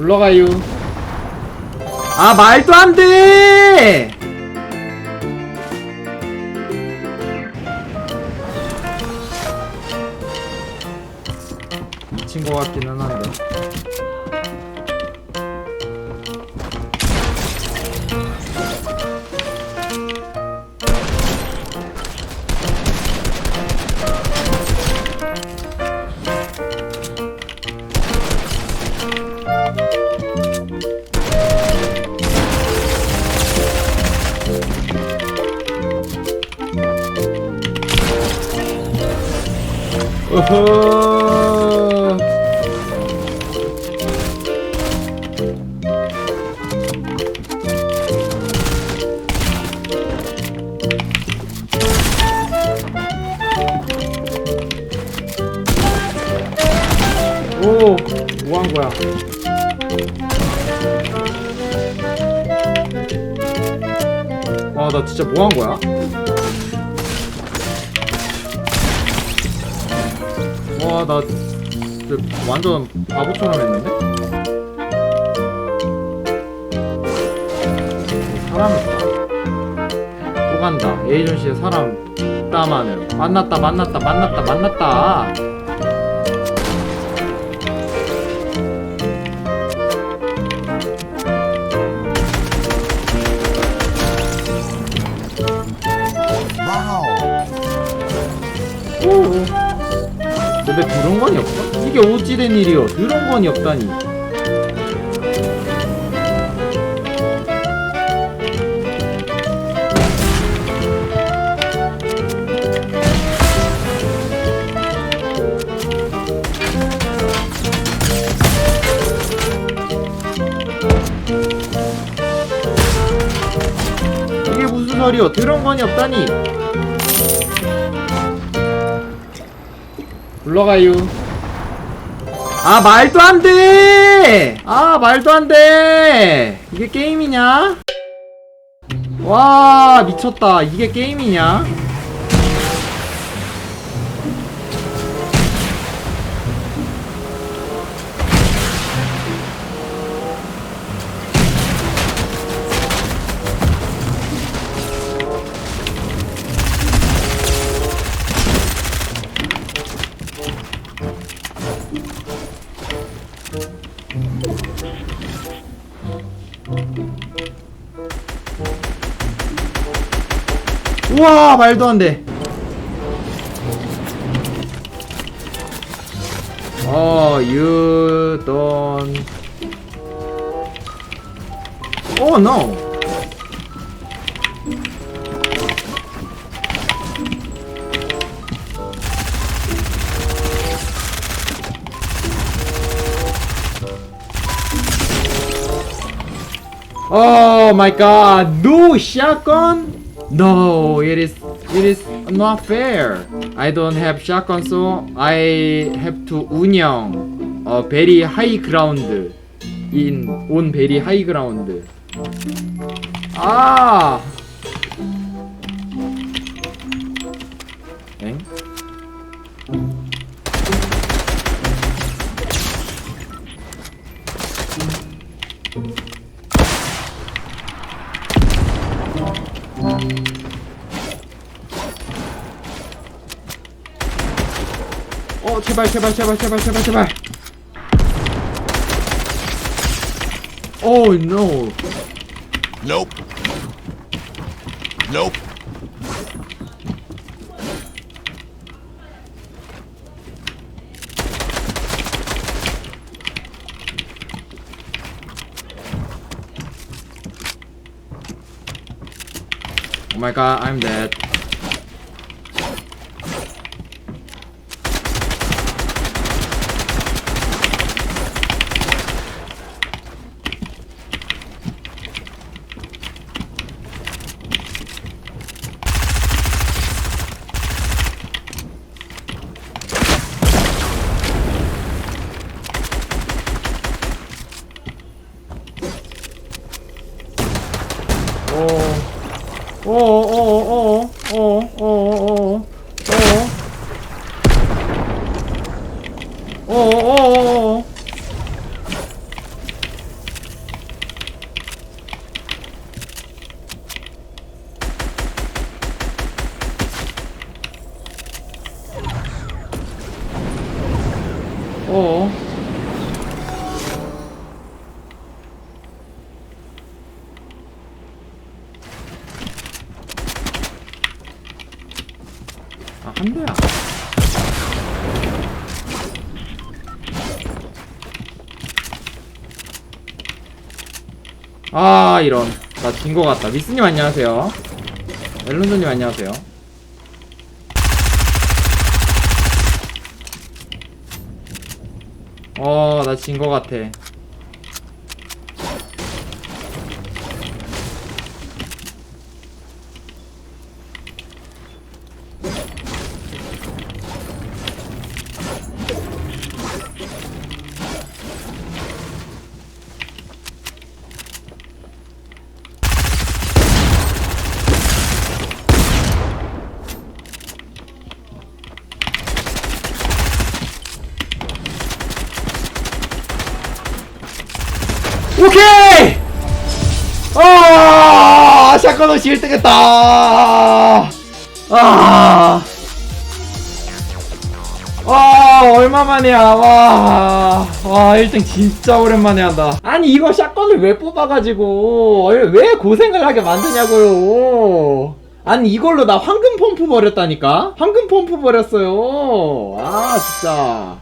올라가요. 아, 말도 안 돼! 미친 것 같기는 한데. 어허. 오, 뭐 한 거야? 와, 나 진짜 뭐 한 거야? 와, 나 완전 바보처럼 했는데? 사람 있다. 또 간다. 에이전시에 사람 있다마는. 만났다, 만났다, 만났다, 만났다. 근데 그런 건이 없어? 이게 어찌된 일이여? 그런 건이 없다니. 이게 무슨 소리여? 그런 건이 없다니. 올라가요. 아 말도 안 돼. 아 말도 안 돼. 이게 게임이냐? 와 미쳤다. 이게 게임이냐? 우와 말도 안 돼. 어, don't. Oh no. Oh my god, no shotgun? No, it is it is not fair. I don't have shotgun so I have to 운영 a very high ground in on very high ground. 아. 엥? 어 제발 제발 제발 제발 제발 제발 오 노. Nope. Nope. My god, I'm dead. 어어어어어. 어어. 아 한대야. 아 이런. 나 진 거 같다. 미스님 안녕하세요. 멜론조님 안녕하세요. 어나 진 거 같아 오케이! 아, 샷건으로 1등 했다! 아, 와, 얼마만이야, 와. 와, 1등 진짜 오랜만에 한다. 아니, 이거 샷건을 왜 뽑아가지고, 왜- 왜 고생을 하게 만드냐고요. 아니, 이걸로 나 황금 펌프 버렸다니까? 황금 펌프 버렸어요. 아, 진짜.